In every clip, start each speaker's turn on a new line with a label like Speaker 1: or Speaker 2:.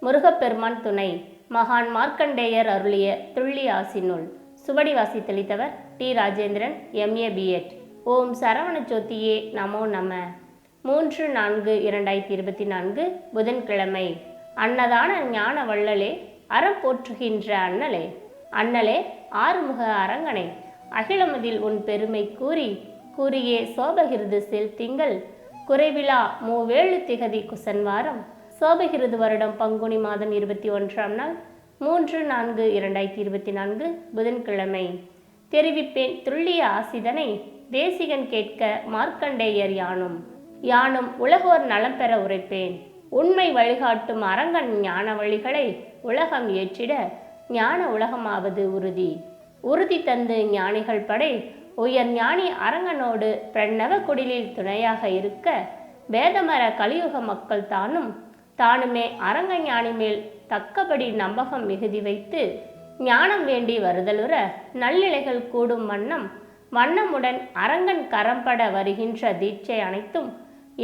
Speaker 1: முருகப்பெருமான் துணை. மகான் மார்க்கண்டேயர் அருளிய துள்ளி ஆசினுள் சுவடி வாசித்தளித்தவர் T. Rajendran MA BEd Om Saravana ஜோதியே நமோ நம. மூன்று நான்கு இரண்டாயிரத்தி இருபத்தி நான்கு புதன்கிழமை. அன்னதான ஞான வள்ளலே அறம் போற்றுகின்ற அண்ணலே. அண்ணலே ஆறுமுக அரங்கனை. அகிலமதில் உன் பெருமை கூறி கூறியே சோபகிருது செல் திங்கள் குறைவிலா மூவேழு திகதி குசன்வாரம். சோபகிருது வருடம் பங்குனி மாதம் இருபத்தி ஒன்றாம் நாள் மூன்று நான்கு இரண்டாயிரத்தி இருபத்தி நான்கு புதன்கிழமை. தெரிவிப்பேன் துல்லிய ஆசிதனை தேசிகன் கேட்க மார்க்கண்டேயர் யானும். யானும் உலகோர் நலம் பெற உரைப்பேன். உண்மை வழிகாட்டும் அரங்கன் ஞான வழிகளை உலகம் ஏற்றிட ஞான உலகமாவது உறுதி. உறுதி தந்து ஞானிகள் படை உயர் ஞானி அரங்கனோடு பிரணவ குடிலில் துணையாக இருக்க வேதமர கலியுக மக்கள் தானும் தானுமே அரங்க ஞானி மேல் தக்கபடி நம்பகம் மிகுதி வைத்து ஞானம் வேண்டி வருதலுற நல்லிலைகள் கூடும் வண்ணம் வண்ணமுடன் அரங்கன் கரம்பட வருகின்ற தீட்சை அனைத்தும்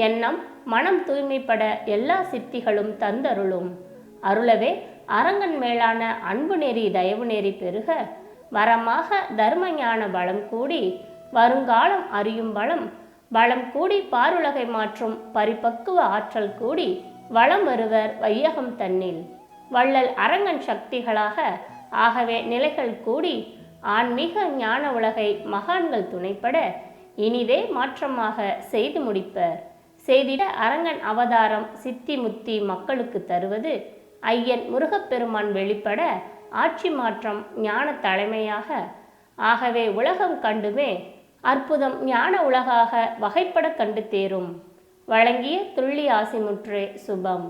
Speaker 1: எண்ணம் மனம் தூய்மைப்பட எல்லா சித்திகளும் தந்தருளும். அருளவே அரங்கன் மேலான அன்பு நெறி தயவு நெறி பெருக. வரமாக தர்ம ஞான பலம் கூடி வருங்காலம் அறியும் பலம் பலம் கூடி பாருலகை மாற்றும் பரிபக்குவ ஆற்றல் கூடி வளம் வருவர் வையகம் தன்னில். வள்ளல் அரங்கன் சக்திகளாக ஆகவே நிலைகள் கூடி ஆன்மீக ஞான உலகை மகான்கள் துணைப்பட இனிதே மாற்றமாக செய்து முடிப்பர். செய்திட அரங்கன் அவதாரம் சித்தி முத்தி மக்களுக்கு தருவது ஐயன் முருகப்பெருமான் வெளிப்பட ஆட்சி மாற்றம் ஞான தலைமையாக. ஆகவே உலகம் கண்டுமே அற்புதம் ஞான உலகாக வகைப்பட கண்டு தேரும். வழங்கிய துள்ளி ஆசிமுற்று சுபம்.